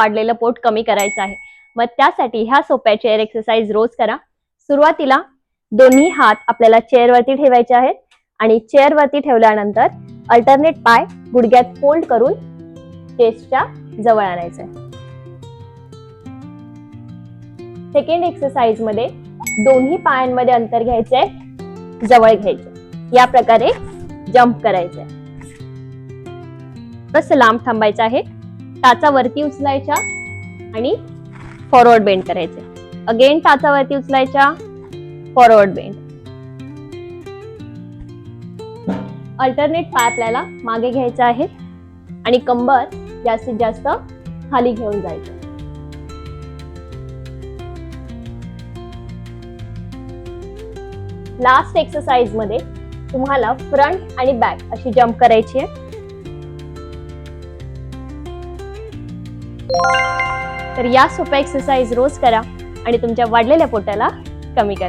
वाढलेलं पोट कमी करायचं आहे. मग त्यासाठी ह्या सोप्या चेअर एक्सरसाइज रोज करा. सुरुवातीला दोन्ही हात आपल्याला चेअरवरती ठेवायचे आहेत आणि चेअरवरती ठेवल्यानंतर अल्टरनेट पाय गुडघ्यात फोल्ड करून चेस्टच्या जवळ आणायचं आहे सेकंड एक्सरसाइजमध्ये दोन्ही पायांमध्ये अंतर घ्यायचे जवळ घ्यायचे या प्रकारे जम्प करायचे कसं लांब थांबायचं आहे. टाचा वरती उचलायच्या आणि फॉरवर्ड बेंड करायचे. अगेन टाचा वरती उचलायच्या फॉरवर्ड बेंड अल्टरनेट पाय आपल्याला मागे घ्यायचा आहे आणि कंबर जास्तीत जास्त खाली घेऊन जायचं. लास्ट एक्सरसाइजमध्ये तुम्हाला फ्रंट आणि बॅक अशी जम्प करायची आहे. तर या सोप्या एक्सरसाइज रोज करा आणि तुमच्या वाढलेल्या पोटाला कमी करा.